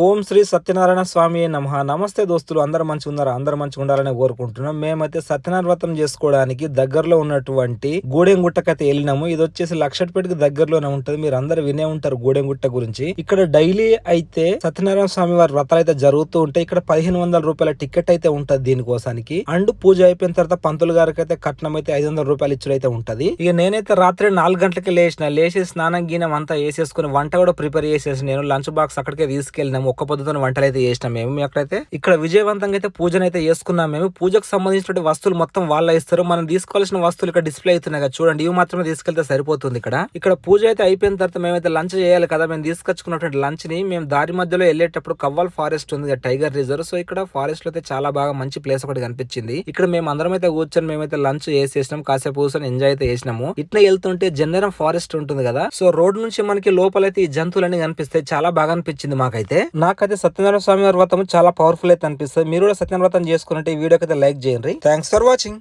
ఓం శ్రీ సత్యనారాయణ స్వామి నమ. నమస్తే దోస్తులు అందరు మంచి ఉన్నారా అందరు మంచిగా ఉండాలని కోరుకుంటున్నాం. మేమైతే సత్యనారాయణ వ్రతం చేసుకోవడానికి దగ్గరలో ఉన్నటువంటి గూడెంగుట్టకైతే వెళ్ళినాము. ఇది వచ్చేసి లక్షట్పేటకి దగ్గరలోనే ఉంటుంది. మీరు అందరు వినే ఉంటారు గూడెంగుట్ట గురించి. ఇక్కడ డైలీ అయితే సత్యనారాయణ స్వామి వారి వ్రతాలు అయితే జరుగుతూ ఉంటాయి. ఇక్కడ పదిహేను వందల రూపాయల టికెట్ అయితే ఉంటుంది దీనికోసానికి. అండ్ పూజ అయిపోయిన తర్వాత పంతులు గారికి అయితే కట్నం అయితే ఐదు వందల రూపాయలు ఇచ్చుడు అయితే ఉంటది. ఇక నేనైతే రాత్రి నాలుగు గంటలకి లేచిన. లేచి స్నానం గీనం అంతా వేసేసుకుని వంట కూడా ప్రిపేర్ చేసేసి నేను లంచ్ బాక్స్ అక్కడికే మేము ఒక్క పొద్దుతో వంటలు అయితే చేసినాం మేము అక్కడైతే ఇక్కడ విజయవంతంగా అయితే పూజను అయితే చేసుకున్నాం మేము. పూజకు సంబంధించినటువంటి వస్తువులు మొత్తం వాళ్ళ ఇస్తారు. మనం తీసుకోవాల్సిన వస్తువులు ఇక్కడ డిస్ప్లే అవుతున్నాయి కదా చూడండి. ఇవి మాత్రమే తీసుకెళ్తే సరిపోతుంది ఇక్కడ. ఇక్కడ పూజ అయితే అయిపోయిన తర్వాత మేమైతే లంచ్ చేయాలి కదా. మేము తీసుకొచ్చుకున్నటువంటి లంచ్ని మేము దారి మధ్యలో వెళ్ళేటప్పుడు కవ్వాల్ ఫారెస్ట్ ఉంది టైగర్ రిజర్వ్. సో ఇక్కడ ఫారెస్ట్లో అయితే చాలా బాగా మంచి ప్లేస్ ఒకటి కనిపించింది. ఇక్కడ మేము అందరం అయితే కూర్చొని మేమైతే లంచ్ చేసేసినాం. కాసేపు కూర్చొని ఎంజాయ్ అయితే చేసినాము. ఇట్లా వెళ్తుంటే జన్నరం ఫారెస్ట్ ఉంటుంది కదా. సో రోడ్ నుంచి మనకి లోపలైతే ఈ జంతువులన్నీ కనిపిస్తాయి. చాలా బాగా అనిపించింది మాకైతే. నాకైతే సత్యనారాయణ స్వామి వ్రతం చాలా పవర్ఫుల్ అయితే అనిపిస్తుంది. మీరు కూడా సత్యనారాయణ వ్రతం చేసుకున్నట్టు ఈ వీడియోకి అయితే లైక్ చేయండి. Thanks for watching